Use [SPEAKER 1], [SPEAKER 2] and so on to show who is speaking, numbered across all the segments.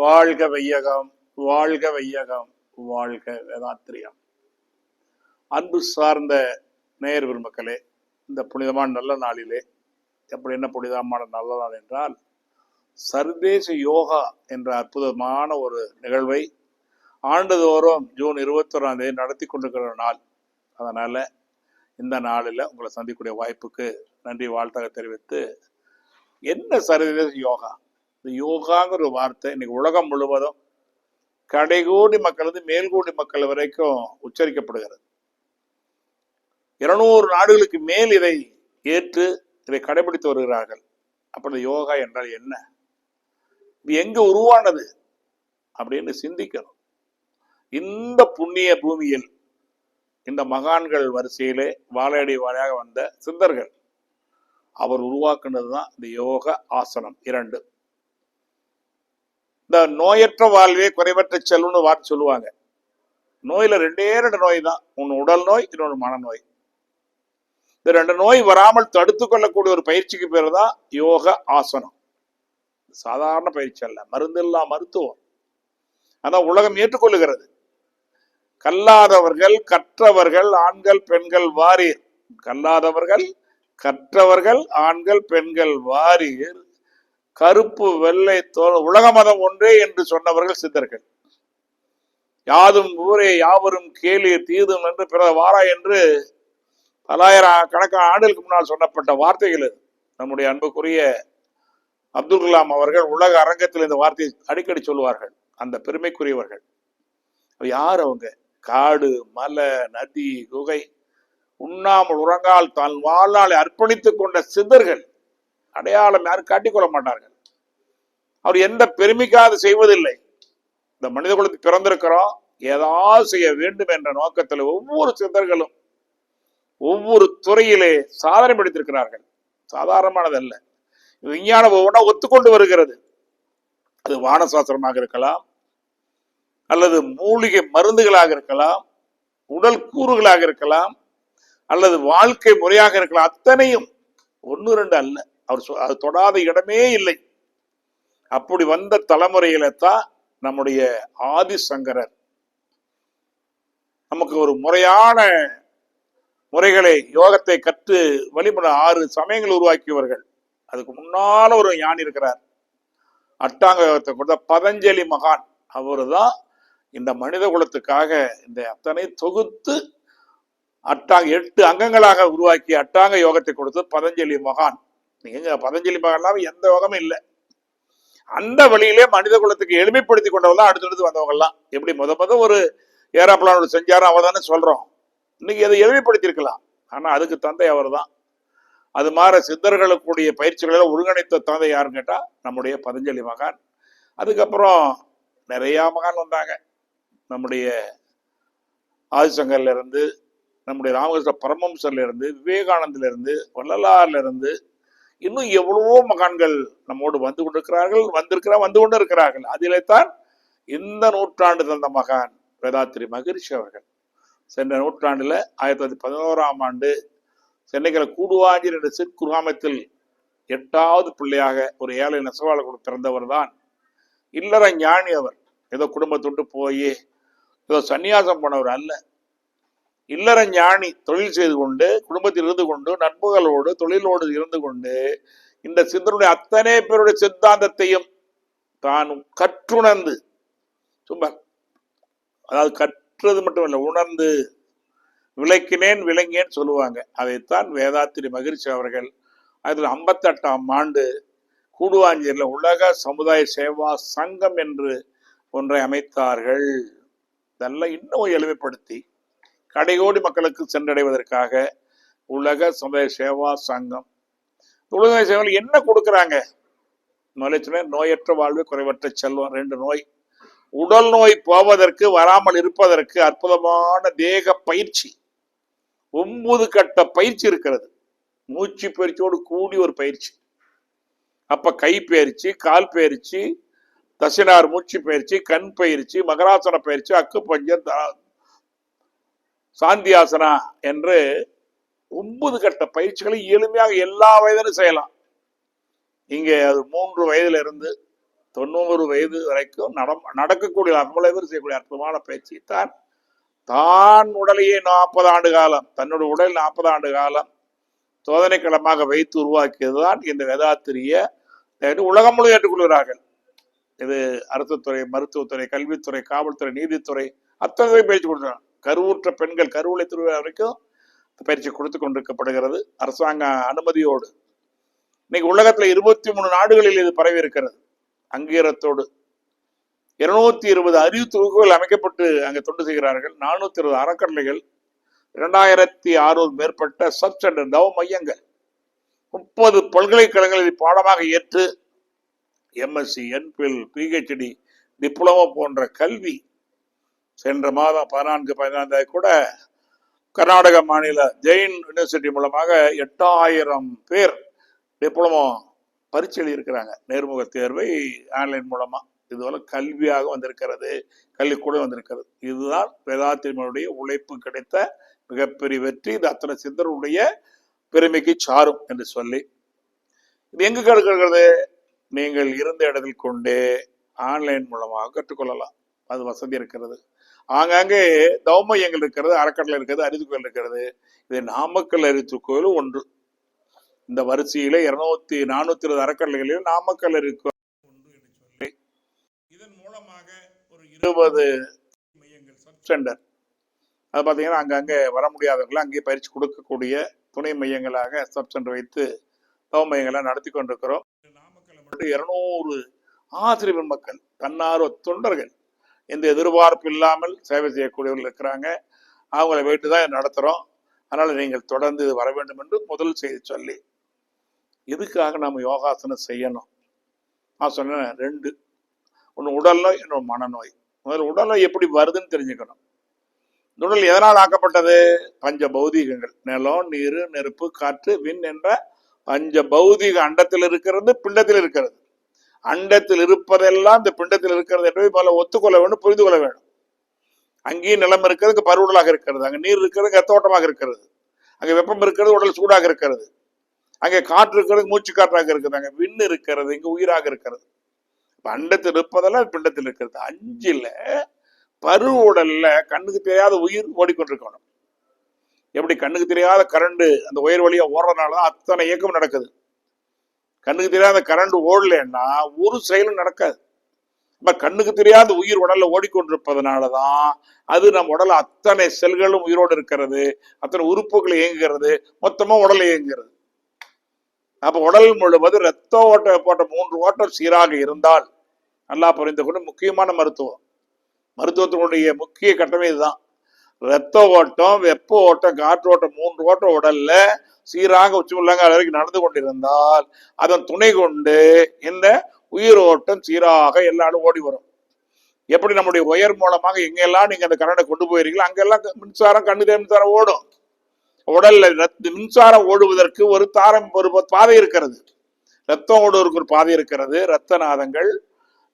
[SPEAKER 1] வாழ்க வையகம் வாழ்க வையகம் வாழ்க வேதாத்திரியம். அன்பு சார்ந்த நேயர் பெருமக்களே இந்த புனிதமான நல்ல நாளிலே எப்படி என்ன புனிதமான நல்ல நாள் என்றால் சர்வதேச யோகா என்ற அற்புதமான ஒரு நிகழ்வை ஆண்டுதோறும் ஜூன் இருபத்தொராம் தேதி நடத்தி கொண்டிருக்கிற நாள். அதனால் இந்த நாளில் உங்களை சந்திக்கக்கூடிய வாய்ப்புக்கு நன்றி வாழ்த்தக தெரிவித்து என்ன சர்வதேச யோகா? இந்த யோகாங்கிற ஒரு வார்த்தை இன்னைக்கு உலகம் முழுவதும் கடைகோடி மக்களது மேல்கோடி மக்கள் வரைக்கும் உச்சரிக்கப்படுகிறது. இருநூறு நாடுகளுக்கு மேல் இதை ஏற்று இதை கடைபிடித்து வருகிறார்கள். அப்படி யோகா என்றால் என்ன? இது எங்க உருவானது? அப்படின்னு சிந்திக்கணும். இந்த புண்ணிய பூமியில் இந்த மகான்கள் வரிசையிலே வாழையடி வாழையாக வந்த சித்தர்கள் அவர் உருவாக்குனது தான் இந்த யோக ஆசனம் இரண்டு. இந்த நோயற்ற வாழ்வே குறைவற்ற செல்வம்னு வார்த்தை சொல்லுவாங்க. நோயில ரெண்டே ரெண்டு நோய் தான். ஒன்று உடல் நோய் இன்னொன்று மனநோய். இந்த ரெண்டு நோய் வராமல் தடுத்து கொள்ளக்கூடிய ஒரு பயிற்சிக்கு பேர் தான் யோக ஆசனம். சாதாரண பயிற்சி அல்ல. மருந்து இல்லா மருத்துவம். ஆனால் உலகம் ஏற்றுக்கொள்ளுகிறது. கல்லாதவர்கள் கற்றவர்கள் ஆண்கள் பெண்கள் வாரீர். கல்லாதவர்கள் கற்றவர்கள் ஆண்கள் பெண்கள் வாரீர். கருப்பு வெள்ளை தோல் உலக மதம் ஒன்றே என்று சொன்னவர்கள் சித்தர்கள். யாதும் ஊரே யாவரும் கேலி தீதும் என்று பிற வாரா என்று பலாயிரம் கணக்கான ஆண்டுகளுக்கு முன்னால் சொன்னப்பட்ட வார்த்தைகள் நம்முடைய அன்புக்குரிய அப்துல் கலாம் அவர்கள் உலக அரங்கத்தில் இந்த வார்த்தையை அடிக்கடி சொல்லுவார்கள். அந்த பெருமைக்குரியவர்கள். யார் அவங்க? காடு மலை நதி குகை. உண்ணாமல் உறங்கால் தான் வாழ்நாளை அர்ப்பணித்துக் கொண்ட சித்தர்கள். அடையாளம் யாரும் காட்டிக்கொள்ள மாட்டார்கள். அவர் எந்த பெருமைக்காக செய்வதில்லை. இந்த மனித குலத்துக்கு பிறந்திருக்கிறோம். ஏதாவது செய்ய வேண்டும் என்ற நோக்கத்தில் ஒவ்வொரு சிந்தர்களும் ஒவ்வொரு துறையிலே சாதனை படைத்திருக்கிறார்கள். சாதாரணமானதல்ல. விஞ்ஞானம் ஒவ்வொன்றா ஒத்துக்கொண்டு வருகிறது. அது வானசாஸ்திரமாக இருக்கலாம் அல்லது மூலிகை மருந்துகளாக இருக்கலாம் உடல் கூறுகளாக இருக்கலாம் அல்லது வாழ்க்கை முறையாக இருக்கலாம். அத்தனையும் ஒன்று ரெண்டு அல்ல. அவர் சொ- அது தொடாத இடமே இல்லை. அப்படி வந்த தலைமுறையில தான் நம்முடைய ஆதிசங்கரர் நமக்கு ஒரு முறையான முறைகளை யோகத்தை கற்று வழிபட ஆறு சமயங்கள் உருவாக்கியவர்கள். அதுக்கு முன்னால ஒரு ஞானி இருக்கிறார். அட்டாங்க யோகத்தை கொடுத்த பதஞ்சலி மகான். அவரு தான் இந்த மனித குலத்துக்காக இந்த அத்தனை தொகுத்து அட்டாங்க எட்டு அங்கங்களாக உருவாக்கி அட்டாங்க யோகத்தை கொடுத்து பதஞ்சலி மகான். நீங்க பதஞ்சலி மகன்லாம் எந்த யோகமும் இல்லை. அந்த வழியிலே மனித குலத்துக்கு எளிமைப்படுத்தி கொண்டவங்க தான் அடுத்தடுத்து வந்தவங்கலாம் எப்படி முத முத ஒரு ஏரோப்ளான் செஞ்சாரோ அவ தானே சொல்றோம். இன்னைக்கு அதை எளிமைப்படுத்தியிருக்கலாம். ஆனா அதுக்கு தந்தை அவர் தான் அது மாதிரி சித்தர்களுக்குடைய பயிற்சிகளை ஒருங்கிணைத்த தந்தை யாருன்னு கேட்டா நம்முடைய பதஞ்சலி மகான். அதுக்கப்புறம் நிறையா மகான் வந்தாங்க. நம்முடைய ஆதிசங்கர்ல இருந்து நம்முடைய ராமகிருஷ்ண பரமம்சர்ல இருந்து விவேகானந்தில இருந்து வள்ளலார்ல இருந்து இன்னும் எவ்வளவோ மகான்கள் நம்மோடு வந்து கொண்டிருக்கிறார்கள் வந்திருக்கிறா வந்து கொண்டு இருக்கிறார்கள் அதிலே தான் இந்த நூற்றாண்டு தந்த மகான் வேதாத்திரி மகிழ்ச்சி அவர்கள். சென்ற நூற்றாண்டுல ஆயிரத்தி தொள்ளாயிரத்தி பதினோராம் ஆண்டு சென்னைக்கில் கூடுவாஞ்சி என்ற சிற்குகாமத்தில் எட்டாவது பிள்ளையாக ஒரு ஏழை நெசவாளர் கூட பிறந்தவர் தான். இல்லற ஞானி அவர். ஏதோ குடும்பத்தொட்டு போய் ஏதோ சன்னியாசம் போனவர் அல்ல. இல்லற ஞானி தொழில் செய்து கொண்டு குடும்பத்தில் இருந்து கொண்டு நட்புகளோடு தொழிலோடு இருந்து கொண்டு இந்த சிந்தனுடைய அத்தனை பேருடைய சித்தாந்தத்தையும் தான் கற்றுணர்ந்து சும்மா அதாவது கற்றது மட்டும் இல்லை உணர்ந்து விளக்கினேன் விளங்கினேன் சொல்லுவாங்க. அதைத்தான் வேதாத்திரி மகிழ்ச்சி அவர்கள் அதில் ஐம்பத்தெட்டாம் ஆண்டு கூடுவாஞ்சேரியில் உலக சமுதாய சேவா சங்கம் என்று ஒன்றை அமைத்தார்கள். இதெல்லாம் இன்னும் எளிமைப்படுத்தி கடைகோடி மக்களுக்கு சென்றடைவதற்காக உலக சமுதாய சேவா சங்கம். உலக சேவையில் என்ன கொடுக்குறாங்க? முதல்ல சொன்னேன், நோயற்ற வாழ்வு குறைவற்ற செல்வம். ரெண்டு நோய். உடல் நோய் போவதற்கு வராமல் இருப்பதற்கு அற்புதமான தேக பயிற்சி. ஒன்பது கட்ட பயிற்சி இருக்கிறது. மூச்சு பயிற்சியோடு கூடி ஒரு பயிற்சி. அப்ப கை பயிற்சி கால் பயிற்சி தசினார் மூச்சு பயிற்சி கண் பயிற்சி மகராசன பயிற்சி அக்குப்பஞ்சர் தா- சாந்தியாசனா என்று ஒன்பது கட்ட பயிற்சிகளை எளிமையாக எல்லா வயதிலும் செய்யலாம். இங்கே அது மூன்று வயதிலிருந்து தொண்ணூறு வயது வரைக்கும் நடம் நடக்கக்கூடிய அவ்வளவு பேர் செய்யக்கூடிய அற்புதமான பயிற்சி. தான் தான் உடலையே நாற்பது ஆண்டு காலம் தன்னுடைய உடல் நாற்பது ஆண்டு காலம் சோதனைக்களமாக வைத்து உருவாக்கியதுதான் இந்த வேதாத்திரிய. உலகம் முழு ஏற்றுக்கொள்கிறார்கள். இது அரசுத்துறை மருத்துவத்துறை கல்வித்துறை காவல்துறை நீதித்துறை அத்தனை பயிற்சி கொடுக்குறாங்க கருவுற்ற பெண்கள் கருவளை திருவிழா வரைக்கும் பயிற்சி கொடுத்து கொண்டிருக்கப்படுகிறது. அரசாங்க அனுமதியோடு. இன்னைக்கு உலகத்தில் இருபத்தி மூணு நாடுகளில் இது பரவி இருக்கிறது அங்கீகாரத்தோடு. இருநூத்தி இருபது அறிவு தொகுப்புகள் அமைக்கப்பட்டு அங்கே தொண்டு செய்கிறார்கள். நானூத்தி இருபது அறக்கட்டளைகள் இரண்டாயிரத்தி அறுநூறு மேற்பட்ட சப் சென்டர் தவ மையங்கள் முப்பது பல்கலைக்கழகங்களில் பாடமாக ஏற்று எம்எஸ்சி என்பில் பிஹெச்டி டிப்ளமோ போன்ற கல்வி சென்ற மாதம் பதினான்கு பதினான்கு கூட கர்நாடக மாநில ஜெயின் யூனிவர்சிட்டி மூலமாக எட்டாயிரம் பேர் டிப்ளமோ பரீட்சை எழுதியிருக்கிறாங்க. நேர்முக தேர்வை ஆன்லைன் மூலமாக இதுபோல் கல்வியாக வந்திருக்கிறது கல்விக்கூடம் வந்திருக்கிறது. இதுதான் வேதாத்திரிமனுடைய உழைப்பு கிடைத்த மிகப்பெரிய வெற்றி. இந்த அத்தனை சிந்தருடைய பெருமைக்கு சாரும் என்று சொல்லி. இது எங்கு கற்கிறது நீங்கள் இருந்த இடத்தில் கொண்டே ஆன்லைன் மூலமாக கற்றுக்கொள்ளலாம். அது வசதி இருக்கிறது. ஆங்காங்கே தௌமையங்கள் இருக்கிறது அறக்கட்டளை இருக்கிறது அறிவுக்கோயில் இருக்கிறது. இது நாமக்கல் அறிவுக்கோயில் ஒன்று. இந்த வரிசையில இருநூத்தி நானூத்தி இருபது அறக்கட்டளைகளில் நாமக்கல் அறிவுக்கோயில் ஒன்று என்று சொல்லி இதன் மூலமாக ஒரு இருபது மையங்கள் சப் சென்டர் அது பார்த்தீங்கன்னா அங்கங்கே வர முடியாதவர்கள் அங்கே பயிற்சி கொடுக்கக்கூடிய துணை மையங்களாக சப் சென்டர் வைத்து தவ மையங்களை நடத்தி கொண்டிருக்கிறோம். நாமக்கல் மட்டும் இருநூறு ஆசிரியர் மக்கள் தன்னார்வ தொண்டர்கள் எந்த எதிர்பார்ப்பு இல்லாமல் சேவை செய்யக்கூடியவர்கள் இருக்கிறாங்க. அவங்கள வைத்து தான் நடத்துகிறோம் அதனால் நீங்கள் தொடர்ந்து இது வர வேண்டும் என்று முதல் செய்தி சொல்லி இதுக்காக நம்ம யோகாசனம் செய்யணும். நான் சொன்னேன் ரெண்டு. ஒன்று உடல் நோய் இன்னொரு மனநோய். முதல்ல உடல் நோய் எப்படி வருதுன்னு தெரிஞ்சுக்கணும். இந்த உடல் எதனால் ஆக்கப்பட்டது? பஞ்ச பௌதீகங்கள். நிலம் நீர் நெருப்பு காற்று விண் என்ற பஞ்ச பௌதீக அண்டத்தில் இருக்கிறது பிண்டத்தில் இருக்கிறது. அண்டத்தில் இருப்பதெல்லாம் இந்த பிண்டத்தில் இருக்கிறது என்பதை பல ஒத்துக்கொள்ள வேண்டும் புரிந்து கொள்ள வேண்டும். அங்கேயும் நிலம் இருக்கிறதுக்கு பருவடலாக இருக்கிறது. அங்கே நீர் இருக்கிறது கத்தோட்டமாக இருக்கிறது. அங்கே வெப்பம் இருக்கிறது உடல் சூடாக இருக்கிறது. அங்கே காற்று இருக்கிறது மூச்சு காற்றாக இருக்குது அங்கே விண் இருக்கிறது இங்கே உயிராக இருக்கிறது. அண்டத்தில் இருப்பதெல்லாம் பிண்டத்தில் இருக்கிறது. அஞ்சில் பரு உடல்ல கண்ணுக்கு தெரியாத உயிர் ஓடிக்கொண்டிருக்கணும். எப்படி கண்ணுக்கு தெரியாத கரண்டு அந்த உயிர் வழியாக ஓடுறதுனால தான் அத்தனை இயக்கம் நடக்குது. கண்ணுக்கு தெரியாத கரண்ட் ஓடலைன்னா ஒரு செயலும் நடக்காது. நம்ம கண்ணுக்கு தெரியாத உயிர் உடல்ல ஓடிக்கொண்டிருப்பதனாலதான் அது நம்ம உடல்ல அத்தனை செல்களும் உயிரோடு இருக்கிறது அத்தனை உறுப்புகள் இயங்குகிறது மொத்தமா உடல் இயங்குகிறது. அப்ப உடல் முழுவது ரத்த ஓட்ட போட்ட மூன்று ஓட்டம் சீராக இருந்தால் நல்லா புரிந்து கொண்டு முக்கியமான மருத்துவம். மருத்துவத்தினுடைய முக்கிய கட்டமே இதுதான். ரத்த ஓட்டம் வெப்ப ஓட்டம் காற்று ஓட்டம் மூன்று ஓட்டம் உடல்ல சீராக உச்சி அது வரைக்கும் நடந்து கொண்டிருந்தால் அதன் துணை கொண்டு இந்த உயிர் ஓட்டம் சீராக எல்லாரும் ஓடி வரும். எப்படி நம்முடைய ஒயர் மூலமாக எங்கெல்லாம் நீங்க அந்த கரண்டை கொண்டு போயிருக்கீங்களோ அங்கெல்லாம் மின்சாரம் கண்ணு மின்சாரம் ஓடும். உடல்ல மின்சாரம் ஓடுவதற்கு ஒரு தாரம் ஒரு பாதை இருக்கிறது. ரத்தம் ஓடுவதற்கு ஒரு பாதை இருக்கிறது ரத்த நாதங்கள்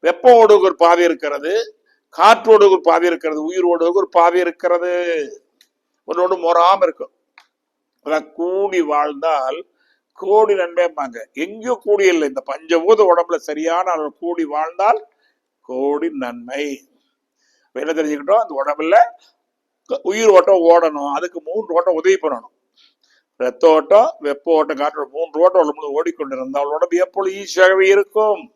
[SPEAKER 1] வெப்பம் ஓடுவதற்கு ஒரு பாதை இருக்கிறது காற்றோடு ஒரு பாவி இருக்கிறது உயிர் ஒரு பாவி இருக்கிறது. ஒன்னோடு மொறாம இருக்கும். அதான் கூடி வாழ்ந்தால் கோடி நன்மைப்பாங்க எங்கேயோ கூடி இல்லை. இந்த பஞ்சபூத உடம்புல சரியான அளவு கூடி வாழ்ந்தால் கோடி நன்மை. என்ன தெரிஞ்சுக்கிட்டோம்? அந்த உடம்புல உயிர் ஓட்டம் ஓடணும். அதுக்கு மூன்று ஓட்டம் உதவி பண்ணணும். ரத்த ஓட்டம் வெப்ப ஓட்டம் காற்று மூன்று ஓட்டம் உடம்புல ஓடிக்கொண்டிருந்தால் உடம்பு எப்பொழுது ஈஸியாகவே இருக்கும்?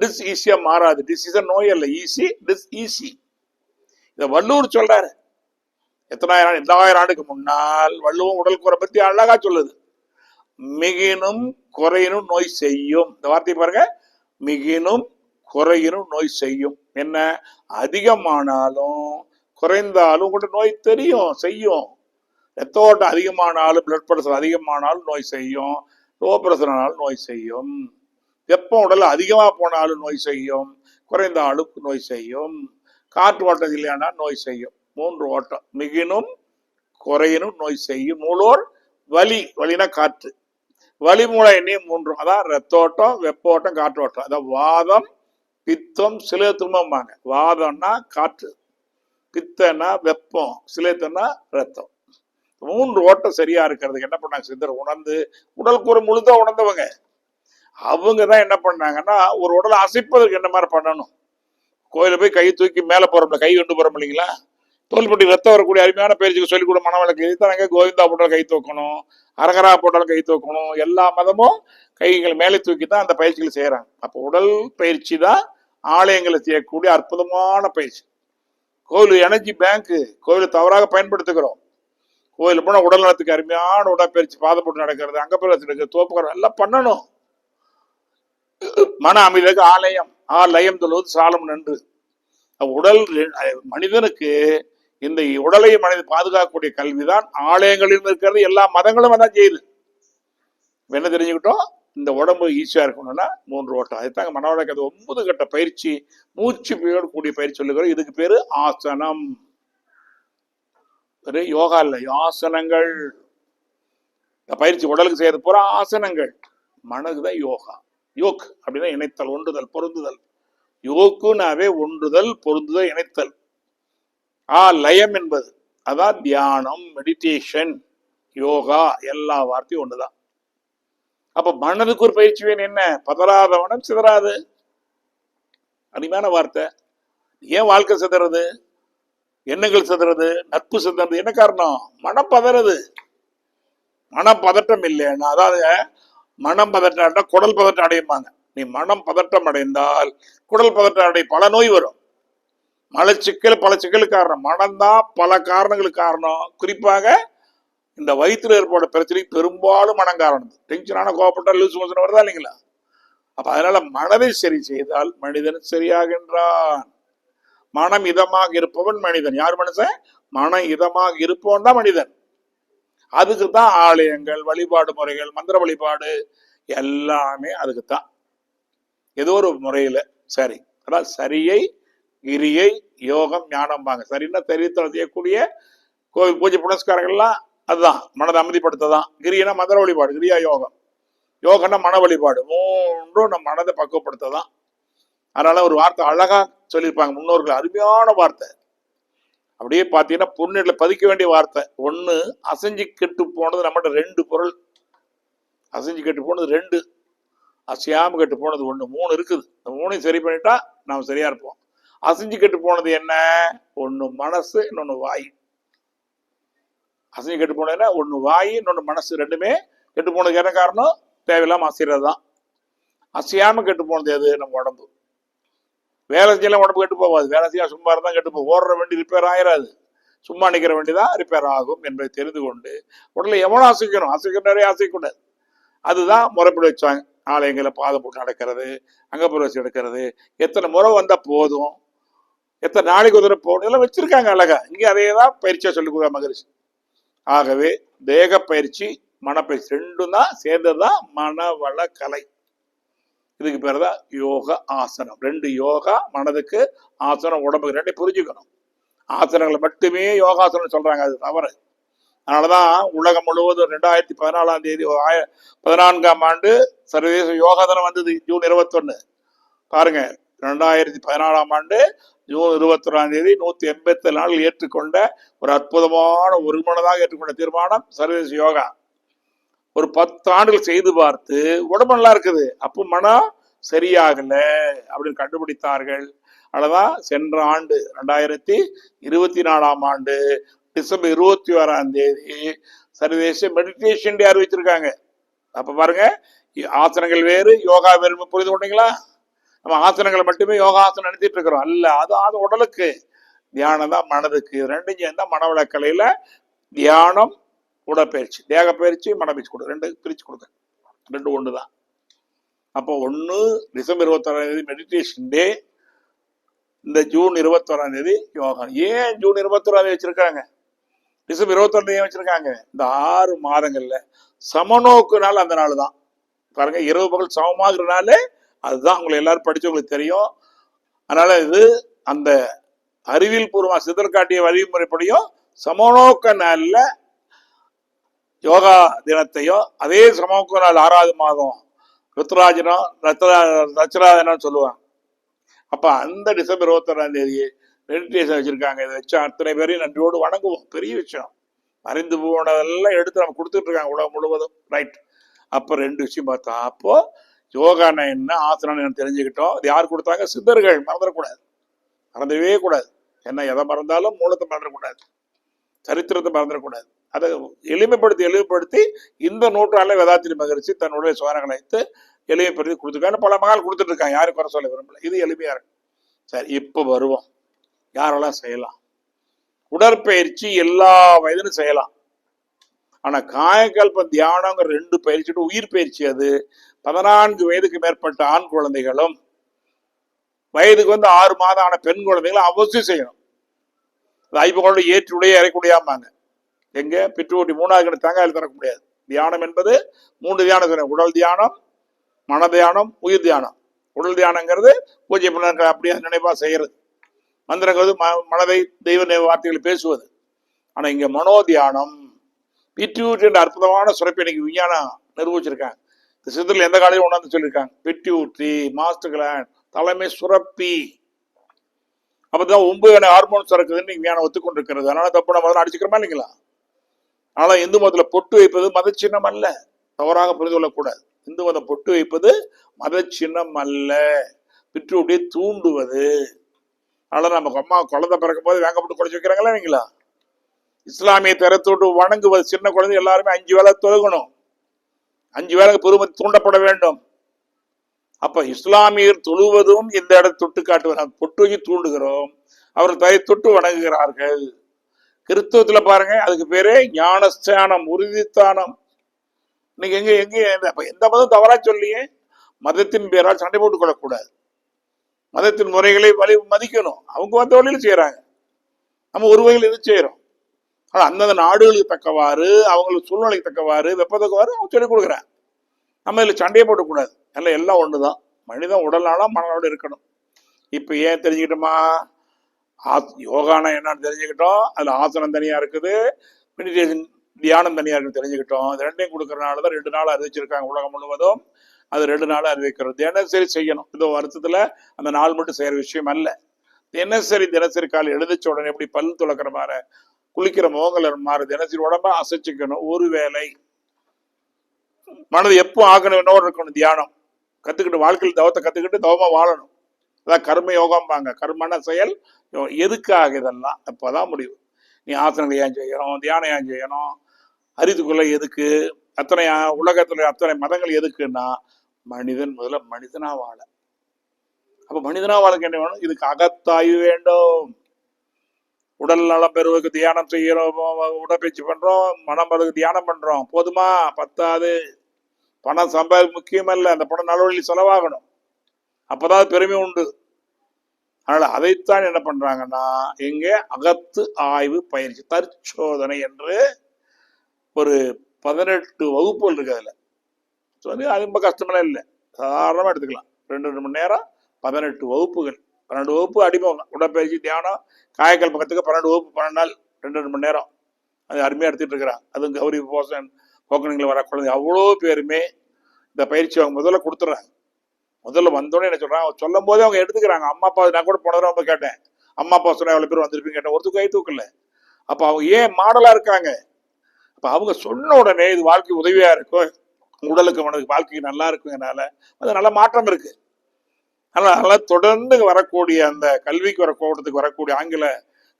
[SPEAKER 1] டிஸ் ஈஸியா மாறாது. டிஸ் நோய் அல்ல. ஈஸி டிஸ் ஈஸி இதை வள்ளுவர் சொல்றாரு. எத்தனாயிரம் ரெண்டாயிரம் ஆண்டுக்கு முன்னால் வள்ளுவம் உடல் குறை பத்தி அழகா சொல்லுது. மிகினும் குறையினும் நோய் செய்யும். இந்த வார்த்தையை பாருங்க. மிகினும் குறையினும் நோய் செய்யும். என்ன? அதிகமானாலும் குறைந்தாலும் கூட நோய் தெரியும் செய்யும். ரத்த ஓட்டம் அதிகமானாலும் பிளட் ப்ரெஷர் அதிகமானாலும் நோய் செய்யும். லோ ப்ரெஷர்னாலும் நோய் செய்யும். வெப்பம் உடல் அதிகமாக போனாலும் நோய் செய்யும் குறைந்த அழுக்கு நோய் செய்யும் காற்று ஓட்டம் இல்லையானா நோய் செய்யும். மூன்று ஓட்டம். மிகினும் குறையினும் நோய் செய்யும். நூலோர் வலி வலினா காற்று. வலி மூளை எண்ணியும் மூன்றும். அதான் ரத்தோட்டம் வெப்போட்டம் காற்றோட்டம். அதான் வாதம் பித்தம் சிலேத்துமாங்க வாதம்னா காற்று பித்தனா வெப்பம் சிலேத்தனா ரத்தம். மூன்று ஓட்டம் சரியா இருக்கிறதுக்கு என்ன பண்ணாங்க? சித்தர் உணர்ந்து உடல் கூறு முழுதா உணர்ந்தவங்க. அவங்க தான் என்ன பண்ணாங்கன்னா ஒரு உடலை அசைப்பதற்கு என்ன மாதிரி பண்ணணும்? கோயிலில் போய் கை தூக்கி மேலே போகிறோம்ல கை கொண்டு போகிறோம் இல்லைங்களா? தோல்பட்டி ரத்தம் வரக்கூடிய அருமையான பயிற்சிக்கு சொல்லிக் கொடு மனவளக்கு இதுதானங்க கோவிந்தா போட்டால் கை தூக்கணும் அரகரா போட்டாலும் கை தூக்கணும் எல்லா மதமும் கைகள் மேலே தூக்கி தான் அந்த பயிற்சிகளை செய்கிறாங்க அப்போ உடல் பயிற்சி தான் ஆலயங்களை செய்யக்கூடிய அற்புதமான பயிற்சி. கோவில் எனர்ஜி பேங்க்கு கோவிலை தவறாக பயன்படுத்துகிறோம். கோயில் போனால் உடல் நலத்துக்கு அருமையான உடற்பயிற்சி பாதப்பட்டு நடக்கிறது அங்க போய் நடக்கிறது தோப்புக்கிறோம் எல்லாம் பண்ணணும். மன அமைதிக்கு ஆலயம் ஆலயம் தொழுவது சாலம் நன்று உடல் மனிதனுக்கு இந்த உடலை மனிதன் பாதுகாக்கக்கூடிய கல்விதான் ஆலயங்களிலும் இருக்கிறது எல்லா மதங்களும் அதான் செய்யுது. என்ன தெரிஞ்சுக்கிட்டோம்? இந்த உடம்பு ஈஸியா இருக்கணும்னா மூன்று ஓட்டம். அதுதாங்க மனவழக்க அது ஒன்பது கட்ட பயிற்சி மூச்சு பிரியோடு கூடிய பயிற்சி சொல்லுகிறோம். இதுக்கு பேரு ஆசனம். ஒரு யோகா இல்லை ஆசனங்கள். இந்த பயிற்சி உடலுக்கு செய்யறது பூரா ஆசனங்கள். மனதுதான் யோகா. யோக் அப்படின்னா இணைத்தல் ஒன்றுதல் பொருந்துதல். யோக்குனாவே ஒன்றுதல் பொருந்துதல் இணைத்தல். ஆ லயம் என்பது அதான் தியானம் மெடிடேஷன் யோகா எல்லா வார்த்தையும் ஒண்ணுதான். அப்ப மனதுக்கு ஒரு பயிற்சி வேணும் என்ன? பதறாதவனம் சிதறாது. அருமையான வார்த்தை. ஏன் வாழ்க்கை சிதறது? எண்ணங்கள் சிதறது? நட்பு சிதறது? என்ன காரணம்? மனம் பதறது. மனப்பதட்டம் இல்லைன்னா அதாவது மனம் பதற்றம் அடைந்தால் குடல் பதட்டம் அடையுமாங்க நீ மனம் பதட்டம் அடைந்தால் குடல் பதற்றம் அடை பல நோய் வரும். மலச்சிக்கல் பல சிக்கலுக்கு காரணம். மனம்தான் பல காரணங்களுக்கு காரணம். குறிப்பாக இந்த வயிற்றுல ஏற்பட பிரச்சனைக்கு பெரும்பாலும் மனம் காரணம். டென்ஷனான கோவப்பட்டா லூஸ் மோசன் வருதா இல்லைங்களா? அப்ப அதனால மனதை சரி செய்தால் மனிதன் சரியாகின்றான். மனம் இதமாக இருப்பவன் மனிதன். யார் மனுஷன்? மனம் இதமாக இருப்பவன் தான் மனிதன். அதுக்கு தான் ஆலயங்கள் வழிபாடு முறைகள் மந்திர வழிபாடு எல்லாமே அதுக்கு தான் ஏதோ ஒரு முறையில் சரி. அதான் சரியை கிரியை யோகம் ஞானம்பாங்க சரின்னா தெரிவித்தல் செய்யக்கூடிய கோவில் பூஜை புனஸ்காரங்கள்லாம் அதுதான். மனதை அமைதிப்படுத்ததான். கிரியனா மந்திர வழிபாடு கிரியா யோகம். யோகம்னா மன வழிபாடு. மூன்றும் நம்ம மனதை பக்குவப்படுத்ததான். அதனால ஒரு வார்த்தை அழகா சொல்லியிருப்பாங்க முன்னோர்கள். அருமையான வார்த்தை. அப்படியே பார்த்தீங்கன்னா பொண்ணுல பதிக்க வேண்டிய வார்த்தை. ஒன்று அசைஞ்சு கெட்டு போனது நம்மகிட்ட ரெண்டு பொருள். அசைஞ்சு கெட்டு போனது ரெண்டு. அசையாமல் கெட்டு போனது ஒன்று மூணு இருக்குது. இந்த மூணையும் சரி பண்ணிட்டா நாம் சரியாக இருப்போம். அசைஞ்சு கெட்டு போனது என்ன? ஒன்று மனசு இன்னொன்று வாய். அசைஞ்சு கெட்டு போனதுன்னா ஒன்று வாய் இன்னொன்று மனசு. ரெண்டுமே கெட்டு போனதுக்கு என்ன காரணம்? தேவையில்லாமல் அசைறது தான் அசையாமல் கெட்டு போனது எது? நம்ம உடம்பு. வேலை செய்யலாம் உடம்பு கெட்டு போகாது. வேலை செய்ய சும்மா இருந்தால் கெட்டு போகும். ஓடுற வண்டி ரிப்பேர் ஆயிராது. சும்மா நிற்கிற வண்டி தான் ரிப்பேர் ஆகும் என்பதை தெரிந்து கொண்டு உடலை எவ்வளோ அசைக்கணும்? அசைக்கிற நிறைய அசைக்கூடாது அதுதான் முறைப்படி வச்சாங்க. ஆலயங்களை பாதை போட்டு நடக்கிறது அங்க போய் வச்சு நடக்கிறது. எத்தனை முறை வந்தால் போதும்? எத்தனை நாளைக்கு ஒரு போகணும்? இதெல்லாம் வச்சுருக்காங்க அழகா. இங்கே அதே தான் பயிற்சியாக சொல்லி கொடுக்குற மகரிஷி. ஆகவே தேக பயிற்சி மனப்பயிற்சி ரெண்டும் தான் சேர்ந்தது தான் மனவள கலை. இதுக்கு பேர் தான் யோக ஆசனம். ரெண்டு யோகா மனதுக்கு ஆசனம் உடம்புக்கு ரெண்டையும் புரிஞ்சுக்கணும். ஆசனங்களை மட்டுமே யோகாசனம் சொல்றாங்க அது தவறு. அதனாலதான் உலகம் முழுவதும் ரெண்டாயிரத்தி பதினாலாம் தேதி பதினான்காம் ஆண்டு சர்வதேச யோகா தினம் வந்தது ஜூன் இருபத்தொன்னு. பாருங்க ரெண்டாயிரத்தி பதினாலாம் ஆண்டு ஜூன் இருபத்தொன்னாம் தேதி நூத்தி எண்பத்தி நாள் ஏற்றுக்கொண்ட ஒரு அற்புதமான ஒருமனதாக ஏற்றுக்கொண்ட தீர்மானம் சர்வதேச யோகா. ஒரு பத்து ஆண்டுகள் செய்து பார்த்து உடம்பு நல்லா இருக்குது. அப்போ மனம் சரியாகல. அப்படின்னு கண்டுபிடித்தார்கள். அதான் சென்ற ஆண்டு ரெண்டாயிரத்தி இருபத்தி நாலாம் ஆண்டு டிசம்பர் இருபத்தி ஓராம் தேதி சர்வதேச மெடிடேஷன் டே அறிவிச்சிருக்காங்க. அப்ப பாருங்க ஆசனங்கள் வேறு யோகா வேறு புரிந்து கொண்டீங்களா? நம்ம ஆசனங்களை மட்டுமே யோகாசனம் நடத்திட்டு இருக்கிறோம். அல்ல அது அது உடலுக்கு. தியானம் தான் மனதுக்கு. ரெண்டும் சேர்ந்தா மனவளக்கலையில தியானம் உடற்பயிற்சி. தேக பயிற்சி மனப்பயிற்சி. கொடு ரெண்டு பிரித்து கொடுங்க. ரெண்டு ஒன்று தான் அப்போ ஒன்று டிசம்பர் இருபத்தொறாம் தேதி மெடிடேஷன் டே இந்த ஜூன் இருபத்தொறாம் தேதி யோகா ஏன் ஜூன் இருபத்தொறாம் தேதி வச்சுருக்காங்க? டிசம்பர் இருபத்தொன்னு தேதி வச்சுருக்காங்க? இந்த ஆறு மாதங்கள்ல சமநோக்கு நாள் அந்த நாள் தான் பாருங்க இரவு பகல் சமமாகிற அதுதான். உங்களை எல்லாரும் படித்தவங்களுக்கு தெரியும். அதனால் இது அந்த அறிவியல் பூர்வமாக சிதற்காட்டிய வழிமுறைப்படியும் சமநோக்க நாளில் யோகா தினத்தையும் அதே சமநோக்க நாள் ஆறாவது மாதம் ருத்ராஜனம் ரத்ரா சொல்லுவாங்க. அப்ப அந்த டிசம்பர் இருபத்தொன்னாம் தேதி மெடிடேஷன் வச்சிருக்காங்க. இதை வச்சு அத்தனை பேரையும் நன்றியோடு வணங்குவோம். பெரிய விஷயம். மறைந்து போனதெல்லாம் எடுத்து நம்ம கொடுத்துட்டு இருக்காங்க உலகம் முழுவதும். ரைட் அப்ப ரெண்டு விஷயம் பார்த்தா அப்போ யோகானா என்ன ஆசனம் என்ன தெரிஞ்சுக்கிட்டோம். அது யார் கொடுத்தாங்க? சித்தர்கள். மறந்துடக்கூடாது. மறந்துவே கூடாது. என்ன எதை மறந்தாலும் மூலத்தை மறந்துடக்கூடாது. சரித்திரத்தை மறந்துடக்கூடாது. அதை எளிமைப்படுத்தி எளிமைப்படுத்தி இந்த நூற்றாண்டில் வேதாத்திரி மகிழ்ச்சி தன்னுடைய சோதனைகளை வைத்து எளிமைப்படுத்தி கொடுத்துருக்காங்க பல மகால் கொடுத்துட்டு இருக்காங்க யாரும் குறை சொல்ல விரும்பல. இது எளிமையா இருக்கு. சரி இப்போ வருவோம். யாரெல்லாம் செய்யலாம்? உடற்பயிற்சி எல்லா வயதிலும் செய்யலாம். ஆனால் காயக்கல்ப தியானங்கிற ரெண்டு பயிற்சிட்டு உயிர் பயிற்சி அது. பதினான்கு வயதுக்கு மேற்பட்ட ஆண் குழந்தைகளும் வயதுக்கு வந்து ஆறு மாதம் ஆன பெண் குழந்தைகளும் அவசியம் செய்யணும். அது ஐம்பது ஏற்றுடைய இறக்கூடியாமாங்க எங்க பிற்றுவட்டி மூணாவது கணக்கு தேங்காயில் திறக்க முடியாது. தியானம் என்பது மூன்று தியானம் உடல் தியானம் மன தியானம் உயிர் தியானம். உடல் தியானங்கிறது பூஜை பண்ண அப்படியே நினைவா செய்யறது. மந்திரங்கிறது ம- மனதை தெய்வ வார்த்தைகளை பேசுவது. ஆனா இங்க மனோ தியானம் பிட்யூட் என்ற அற்புதமான சுரப்பி இன்னைக்கு விஞ்ஞானம் நிரூபிச்சிருக்காங்க. இந்த சித்திரில் எந்த காலையும் உணர்ந்து சொல்லியிருக்காங்க. பிட்யூட்ரி மாஸ்டர் கிளாண்ட் தலைமை சுரப்பி. அப்பதான் ஒன்பது ஹார்மோன் சுரக்குதுன்னு விஞ்ஞானம் ஒத்துக்கொண்டிருக்கிறது. அதனால தப்பு நம்ம அடிச்சுக்கிறோமா இல்லைங்களா? ஆனால் இந்து மதத்தில் பொட்டு வைப்பது மத சின்னம் அல்ல. தவறாக புரிந்து கொள்ளக்கூடாது. இந்து மதம் பொட்டு வைப்பது மத சின்னம் அல்ல. பிட்ரூட்டியை தூண்டுவது. அதனால் நம்ம அம்மா குழந்தை பிறக்கும் போது வேங்க போட்டு குறைச்சி வைக்கிறாங்களா நீங்களா? இஸ்லாமிய தரத்தோடு வணங்குவது சின்ன குழந்தை எல்லாருமே அஞ்சு வேளை தொழுகணும். அஞ்சு வேளை பெருமதி தூண்டப்பட வேண்டும். அப்ப இஸ்லாமியர் தொழுவதும் இந்த இடத்தை தொட்டு காட்டுவார் பொட்டு வச்சு தூண்டுகிறோம். அவர் தயை தொட்டு வணங்குகிறார்கள். கிறிஸ்தவத்தில் பாருங்க அதுக்கு பேரே ஞானஸ்தானம் உறுதித்தானம் இன்னைக்கு எங்க எங்க எந்த- எந்த மதம் தவறா சொல்லியே? மதத்தின் பேரால் சண்டை போட்டுக் கொள்ளக்கூடாது. மதத்தின் முறைகளை வழி மதிக்கணும். அவங்க வந்த வழியில செய்கிறாங்க நம்ம ஒரு வகையில் இது செய்கிறோம் ஆனால் அந்தந்த நாடுகளுக்கு தக்கவாறு அவங்களுக்கு சூழ்நிலைக்கு தக்கவாறு வெப்பத்தக்கவாறு அவங்க சொல்லிக் கொடுக்குறாங்க. நம்ம இதில் சண்டையை போடக்கூடாது. எல்லாம் எல்லாம் ஒன்று தான் மனிதன் உடல்னால மனநோடு இருக்கணும். இப்போ ஏன் தெரிஞ்சுக்கிட்டோமா? ஆத்- யோகானா என்னன்னு தெரிஞ்சுக்கிட்டோம். அதுல ஆசனம் தனியா இருக்குது. மெடிடேஷன் தியானம் தனியா இருக்குன்னு தெரிஞ்சுக்கிட்டோம். இது ரெண்டையும் கொடுக்கறனால தான் ரெண்டு நாள் அறிவிச்சிருக்காங்க உலகம் முழுவதும். அது ரெண்டு நாள் அறிவிக்கிறது. தினசரி செய்யணும். இந்த வருஷத்துல அந்த நாள் மட்டும் செய்யற விஷயம் அல்ல. தினசரி தினசரி காலை எழுதிச்ச உடனே எப்படி பல் துளக்கிற மாதிரி குளிக்கிற முகங்கள் மாறு தினசரி உடம்ப அசைச்சுக்கணும். ஒரு வேலை மனது எப்போ ஆகணும் என்னோட இருக்கணும் தியானம். கத்துக்கிட்டு வாழ்க்கையில் தவத்தை கத்துக்கிட்டு தவமா வாழணும். அதான் கர்ம யோகம்பாங்க கர்மன செயல் எதுக்காக இதெல்லாம்? அப்போதான் முடிவு நீ ஆசனங்கள் ஏன் செய்யணும்? தியானம் ஏன் செய்யணும்? அறிதுக்குள்ள எதுக்கு? அத்தனை உலகத்துல அத்தனை மதங்கள் எதுக்குன்னா மனிதன் முதல்ல மனிதனா வாழ. அப்ப மனிதனா வாழ்க்கை என்ன வேணும்? இதுக்கு அகத்தாய்வு வேண்டும். உடல் நலம் பெறுவதற்கு தியானம் செய்யறோம். உடற்பயிற்சி பண்றோம். மனம் அதுக்கு தியானம் பண்றோம். போதுமா? பத்தாது. பணம் சம்பாதி முக்கியம் அந்த பணம் நலவழியில் செலவாகணும். அப்பதான் பெருமை உண்டு. அதனால அதைத்தான் என்ன பண்றாங்கன்னா எங்கே? அகத்து ஆய்வு பயிற்சி தற்சோதனை என்று ஒரு பதினெட்டு வகுப்புகள் இருக்கு அதில். So வந்து அது ரொம்ப கஷ்டமெல்லாம் இல்லை. சாதாரணமாக எடுத்துக்கலாம். ரெண்டு ரெண்டு மணி நேரம் பதினெட்டு வகுப்புகள். பன்னெண்டு வகுப்பு அடிப்போம். உடற்பயிற்சி தியானம் காயக்கல் பக்கத்துக்கு பன்னெண்டு வகுப்பு பன்னெண்டு நாள் ரெண்டு ரெண்டு மணி நேரம். அது அருமையாக எடுத்துகிட்டு இருக்கிறான். அதுவும் கௌரி போசன் போக்கனிங்கில் வர குழந்தை அவ்வளோ பேருமே இந்த பயிற்சி அவங்க முதல்ல கொடுத்துட்றாங்க. முதல்ல வந்தோடனே என்ன சொல்றாங்க சொல்லும் போதே அவங்க எடுத்துக்கிறாங்க. அம்மா அப்பா நான் கூட போனதும் ரொம்ப கேட்டேன். அம்மா அப்பா சொன்னால் எவ்வளோ பேர் வந்திருப்பீங்க கேட்டேன். ஒருத்தர் கை தூக்கல. அப்போ அவங்க ஏன் மாடலாக இருக்காங்க? அப்போ அவங்க சொன்ன உடனே இது வாழ்க்கை உதவியாக இருக்கும். உடலுக்கு மனதுக்கு வாழ்க்கைக்கு நல்லா இருக்குங்கனால அது நல்ல மாற்றம் இருக்கு. அதனால அதனால தொடர்ந்து வரக்கூடிய அந்த கல்விக்கு வர கூட்டத்துக்கு வரக்கூடிய ஆங்கில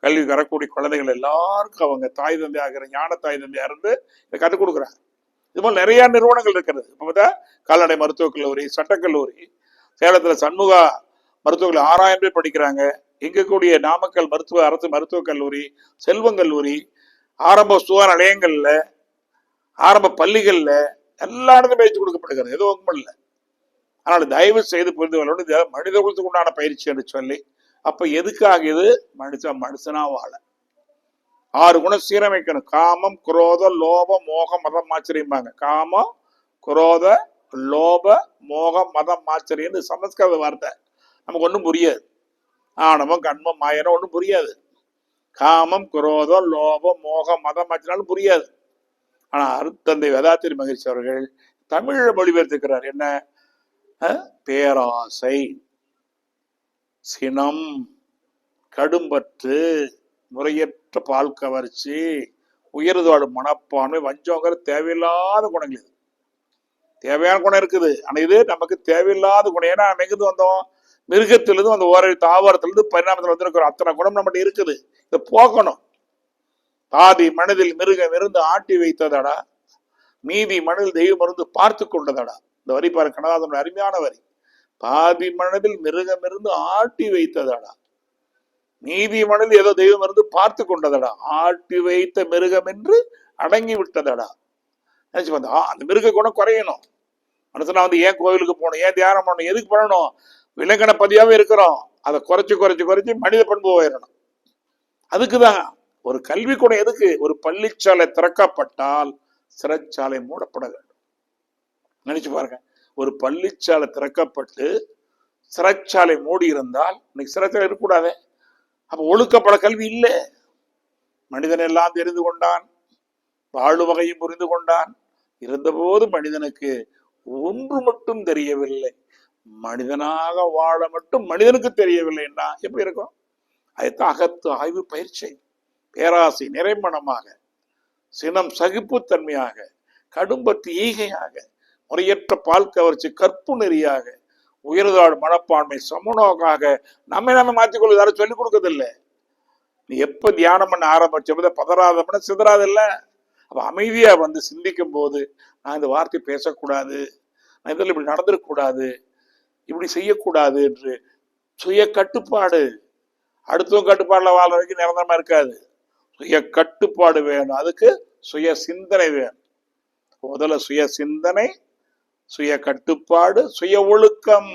[SPEAKER 1] கல்விக்கு வரக்கூடிய குழந்தைகள் எல்லாருக்கும் அவங்க தாய் தந்தையாக ஞான தாய் தந்தையாக இருந்து இதை கற்றுக் கொடுக்குறாங்க. இது போல நிறைய நிறுவனங்கள் இருக்கிறது. இப்போ பார்த்தா கால்நடை மருத்துவக் கல்லூரி சட்டக்கல்லூரி சேலத்தில் சண்முகா மருத்துவர்கள் ஆறாயிரம் பேர் படிக்கிறாங்க. இங்க கூடிய நாமக்கல் மருத்துவ அரசு மருத்துவக் கல்லூரி செல்வம் கல்லூரி ஆரம்ப சுகாதார நிலையங்களில் ஆரம்ப பள்ளிகளில் எல்லா இடத்துலையும் பயிற்சி கொடுக்கப்படுகிறது. எதுவும் ஒன்றும் இல்லை ஆனால் தயவு செய்து புரிந்து கொள்ளணும் இது மனித குலத்துக்கு உண்டான பயிற்சி என்று சொல்லி அப்போ எதுக்காக இது மனுஷன் மனுஷனாக வாழ? ஆறு குணம் சீரமைக்கணும். காமம் குரோத லோப மோகம் மதம் ஆச்சரியம்பாங்க. காமம் குரோத லோப மோகம் மதம் ஆச்சரியம் சமஸ்கிருத வார்த்தை. நமக்கு ஒன்றும் புரியாது. ஆணவம் கண்மம் மாயனம் ஒன்றும் புரியாது. காமம் குரோதம் லோபம் மோகம் மதம் ஆச்சினாலும் புரியாது. ஆனா அருத்தந்தை வேதாத்திரி மகிழ்ச்சி அவர்கள் தமிழ மொழிபெயர்த்திருக்கிறார். என்ன? பேராசை சினம் கடும்பற்று முறையற்ற பால் கவர்ச்சி உயர்தோடு மனப்பான்மை வஞ்சோங்கிற தேவையில்லாத குணங்கள் இது. தேவையான குணம் இருக்குது. ஆனால் இது நமக்கு தேவையில்லாத குணம். ஏன்னா நம்ம எங்கிருந்து வந்தோம்? மிருகத்திலிருந்து அந்த ஓரை தாவரத்திலிருந்து பரிணாமத்தில் வந்திருக்கிறோம். அத்தனை குணம் நம்மகிட்ட இருக்குது. இதை போக்கணும். பாதி மனதில் மிருகம் இருந்து ஆட்டி வைத்ததடா? மீதி மனதில் தெய்வம் இருந்து பார்த்து கொண்டதடா? இந்த வரி பாரு கனகாதனுடைய அருமையான வரி. பாதி மனதில் மிருகம் இருந்து ஆட்டி வைத்ததடா? நீதி மனதில் ஏதோ தெய்வம் இருந்து பார்த்து கொண்டதடா. ஆட்டி வைத்த மிருகம் என்று அடங்கி விட்டதடா. நினைச்சு பார்த்தா அந்த மிருக குணம் குறையணும். மனுஷனா வந்து ஏன் கோவிலுக்கு போகணும் ஏன் தியானம் பண்ணணும் எதுக்கு பண்ணணும்? விலங்கன பதியாவே இருக்கிறோம். அதை குறைச்சி குறைச்சி குறைச்சி மனித பண்பு போயிடணும் அதுக்குதான் ஒரு கல்வி குணம் எதுக்கு? ஒரு பள்ளிச்சாலை திறக்கப்பட்டால் சிறைச்சாலை மூடப்பட வேண்டும். நினைச்சு பாருங்க ஒரு பள்ளிச்சாலை திறக்கப்பட்டு சிறைச்சாலை மூடி இருந்தால் இன்னைக்கு சிறைச்சாலை இருக்கக்கூடாதே. அப்ப ஒழுக்கப்பட கல்வி இல்லை. மனிதன் எல்லாம் தெரிந்து கொண்டான். வாழு வகையும் புரிந்து கொண்டான். இருந்தபோது மனிதனுக்கு ஒன்று மட்டும் தெரியவில்லை. மனிதனாக வாழ மட்டும் மனிதனுக்கு தெரியவில்லைன்னா எப்படி இருக்கும்? அதுதான் அகத்து ஆய்வு பயிற்சி. பேராசை நிறைமணமாக. சினம் சகிப்புத்தன்மையாக. கடும்பத்து ஈகையாக. முறையற்ற பால் கவர்ச்சி கற்பு நெறியாக. உயர்தாழ் மனப்பான்மை சமூகமாக நம்மை நம்ம மாற்றிக்கொள்ள யாரும் சொல்லிக் கொடுக்கறதில்ல. நீ எப்ப தியானம் பண்ண ஆரம்பிச்ச பதறாத பண்ண சிதறாதில்ல அப்ப அமைதியா வந்து சிந்திக்கும் போது நான் இந்த வார்த்தை பேசக்கூடாது நான் இதில் இப்படி நடந்துடக்கூடாது இப்படி செய்யக்கூடாது என்று சுய கட்டுப்பாடு அடுத்தவங்க கட்டுப்பாடுல வாழ வரைக்கும் நிரந்தரமா இருக்காது. சுய கட்டுப்பாடு வேணும். அதுக்கு சுய சிந்தனை வேணும். முதல்ல சுய சிந்தனை சுய கட்டுப்பாடு சுய ஒழுக்கம்.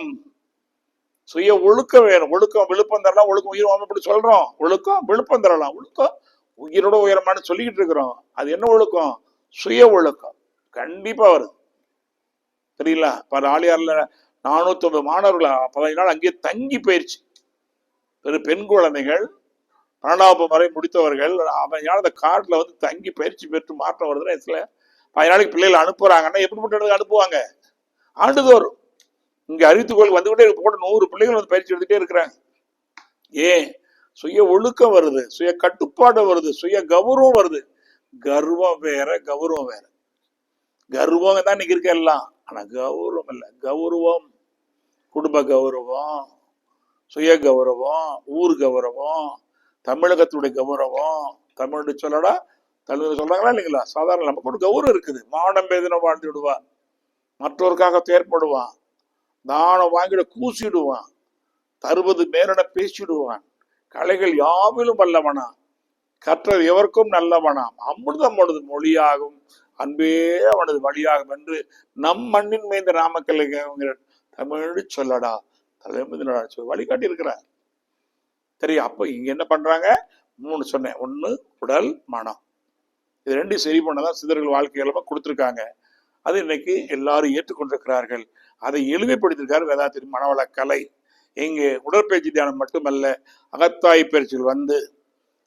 [SPEAKER 1] சுய ஒழுக்கம் வேணும். ஒழுக்கம் விழுப்பம் தரலாம் ஒழுக்கம் உயிர் அப்படி சொல்றோம். ஒழுக்கம் விழுப்பம் தரலாம். ஒழுக்கம் உயிரோட உயரமானு சொல்லிக்கிட்டு இருக்கிறோம். அது என்ன ஒழுக்கம்? சுய ஒழுக்கம். கண்டிப்பா வருது. தெரியல பல ஆளியார்ல நானூத்தி ஒன்பது மாணவர்கள் பதினஞ்சு நாள் அங்கேயே தங்கி போயிருச்சு. பெரு பெண் குழந்தைகள் பன்னெண்டாவது வரை முடித்தவர்கள் அவன் அந்த காட்டில் வந்து தங்கி பயிற்சி பெற்று மாற்றம் வருதுன்னா இதுல பதினாலு நாளைக்கு பிள்ளைகள் அனுப்புறாங்கன்னா எப்படிப்பட்ட இடத்துக்கு அனுப்புவாங்க? ஆண்டுதோறும் இங்க அறிவித்துக்கோள் வந்துகிட்டே இருக்க. போட்டு நூறு பிள்ளைகள் வந்து பயிற்சி எடுத்துட்டே இருக்கிறாங்க. ஏன்? சுய ஒழுக்கம் வருது சுய கட்டுப்பாடு வருது சுய கௌரவம் வருது. கர்வம் வேற கௌரவம் வேற. கர்வம் தான் இன்னைக்கு இருக்க எல்லாம். ஆனா கௌரவம் இல்லை. கௌரவம் குடும்ப கௌரவம் சுய கௌரவம் ஊர் கௌரவம் தமிழகத்துடைய கௌரவம். தமிழ் சொல்லடா தமிழ் சொல்றாங்களா இல்லைங்களா? சாதாரண நமக்கு ஒரு கௌரவம் இருக்குது. மானம் பேதனம் வாழ்ந்து விடுவான் மற்றவருக்காக தேர்ப்படுவான் தானம் வாங்கிட கூசிடுவான். தருவது மேலிட பேசிடுவான். கலைகள் யாவிலும் வல்லவனா. கற்றது எவருக்கும் நல்லவனாம் அமிர்தம் அவனது மொழியாகும். அன்பே அவனது வழியாகும் என்று நம் மண்ணின் மேய்ந்த நாமக்கல் தமிழ் சொல்லடா. தலைமுதினடா சொல்லி வழிகாட்டி இருக்கிறார் சரி அப்போ இங்க என்ன பண்றாங்க? மூணு சொன்னேன். ஒன்னு உடல் மனம். இது ரெண்டும் சரி பண்ணதான் சிதர்கள் வாழ்க்கையில கொடுத்துருக்காங்க. அது இன்னைக்கு எல்லாரும் ஏற்றுக்கொண்டிருக்கிறார்கள். அதை எளிமைப்படுத்தியிருக்கார் வேதாத்திரி மனவள கலை இங்கே உடற்பயிற்சி தியானம் மட்டுமல்ல அகத்தாய் பயிற்சிகள் வந்து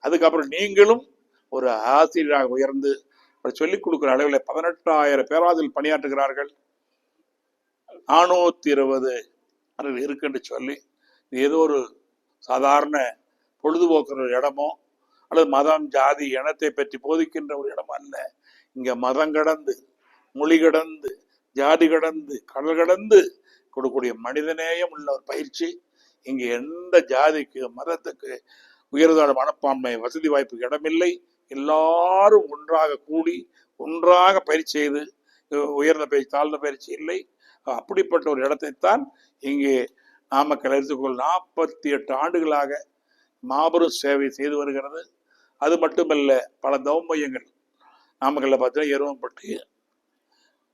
[SPEAKER 1] அதுக்கப்புறம் நீங்களும் ஒரு ஆசிரியராக உயர்ந்து ஒரு சொல்லிக் கொடுக்குற அளவில் பதினெட்டாயிரம் பேராதில் பணியாற்றுகிறார்கள். நானூத்தி இருபது இருக்குன்னு சொல்லி ஏதோ ஒரு சாதாரண பொழுதுபோக்குற ஒரு இடமோ அல்லது மதம் ஜாதி இனத்தை பற்றி போதிக்கின்ற ஒரு இடம் அல்ல. இங்க மதம் கடந்து மொழி கடந்து ஜாதி கடந்து கடல் கடந்து கொடுக்கக்கூடிய மனிதநேயம் உள்ள ஒரு பயிற்சி. இங்கு எந்த ஜாதிக்கு மதத்துக்கு உயர்தான மனப்பான்மை வசதி வாய்ப்புக்கு இடமில்லை. எல்லாரும் ஒன்றாக கூடி ஒன்றாக பயிற்சி செய்து உயர்ந்த பயிற்சி தாழ்ந்த பயிற்சி இல்லை. அப்படிப்பட்ட ஒரு இடத்தைத்தான் இங்கே நாமக்கல் எடுத்துக்கொள் நாற்பத்தி எட்டு ஆண்டுகளாக மாபெரும் சேவை செய்து வருகிறது. அது மட்டுமல்ல பல தௌமையங்கள் நாமக்கல்ல பார்த்தீங்கன்னா எருவம்பட்டி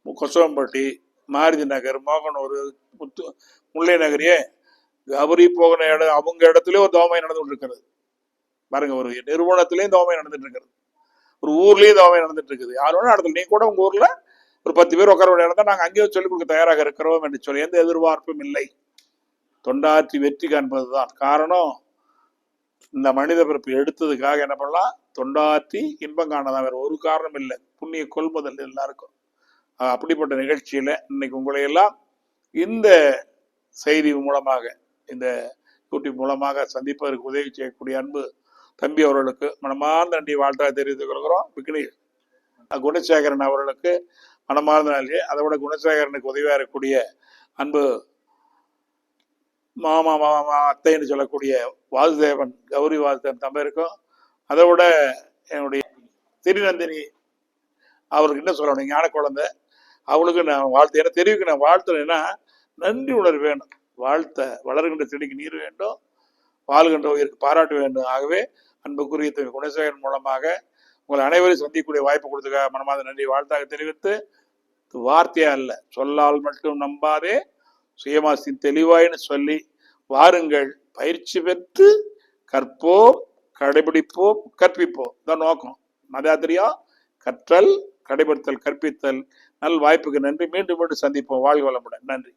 [SPEAKER 1] கொசவம்பட்டி மாருதி நகர் மோகனூர் முத்து முல்லை நகரையே கபரி போகிற இடம் அவங்க இடத்துலயே ஒரு தோமை நடந்துட்டு இருக்கிறது பாருங்க ஒரு நிறுவனத்திலையும் தோமை நடந்துட்டு இருக்கிறது. ஒரு ஊர்லயும் தோமை நடந்துட்டு இருக்குது. யார் வேணா இடத்துல நீ கூட உங்க ஊர்ல ஒரு பத்து பேர் உட்கார வேண்டிய இடத்த நாங்கள் அங்கேயும் சொல்லிக் கொடுக்க தயாராக இருக்கிறோம் என்று சொல்லி எந்த எதிர்பார்ப்பும் இல்லை. தொண்டாற்றி வெற்றி காண்பதுதான். காரணம் இந்த மனித பிறப்பு எடுத்ததுக்காக என்ன பண்ணலாம்? தொண்டாற்றி இன்பம் காணதான் வேற ஒரு காரணம் இல்லை. புண்ணிய கொள்முதல் எல்லாருக்கும். அப்படிப்பட்ட நிகழ்ச்சியில இன்னைக்கு உங்களை எல்லாம் இந்த செய்தி மூலமாக இந்த யூடியூப் மூலமாக சந்திப்பதற்கு உதவி செய்யக்கூடிய அன்பு தம்பி அவர்களுக்கு மனமார்ந்த நன்றி வாழ்த்தா தெரிவித்துக் கொள்கிறோம். விக்னேஷ் குணசேகரன் அவர்களுக்கு மனமார்ந்த நாளிலே அதை விட குணசேகரனுக்கு உதவியாக இருக்கக்கூடிய அன்பு மாமா மாமா அத்தைன்னு சொல்லக்கூடிய வாசுதேவன் கௌரி வாசுதேவன் தம்பருக்கும் அதை விட என்னுடைய திருநந்தினி அவருக்கு என்ன சொல்லணும். ஞான குழந்தை அவளுக்கு நான் வாழ்த்து ஏன்னா தெரிவிக்க நான் வாழ்த்துறேன்னா நன்றி உணர்வு வேணும் வாழ்த்த வளர்கின்ற செடிக்கு நீர் வேண்டும். வாழ்கின்ற உயிருக்கு பாராட்ட வேண்டும். ஆகவே அன்புக்குரிய திரு குணசேகரன் மூலமாக உங்கள் அனைவரையும் சந்திக்கக்கூடிய வாய்ப்பு கொடுத்துக்க மனமாத நன்றி வாழ்த்தாக தெரிவித்து வார்த்தையா அல்ல சொல்லால் மட்டும் நம்பாதே. சுயமாசின் தெளிவாயின்னு சொல்லி வாருங்கள். பயிற்சி பெற்று கற்போம் கடைபிடிப்போம் கற்பிப்போம். இதான் நோக்கம். மதாத்திரியா கற்றல் கடைபிடித்தல் கற்பித்தல். நல் வாய்ப்புக்கு நன்றி. மீண்டும் மீண்டும் சந்திப்போம். வாழ்க வளமுடன். நன்றி.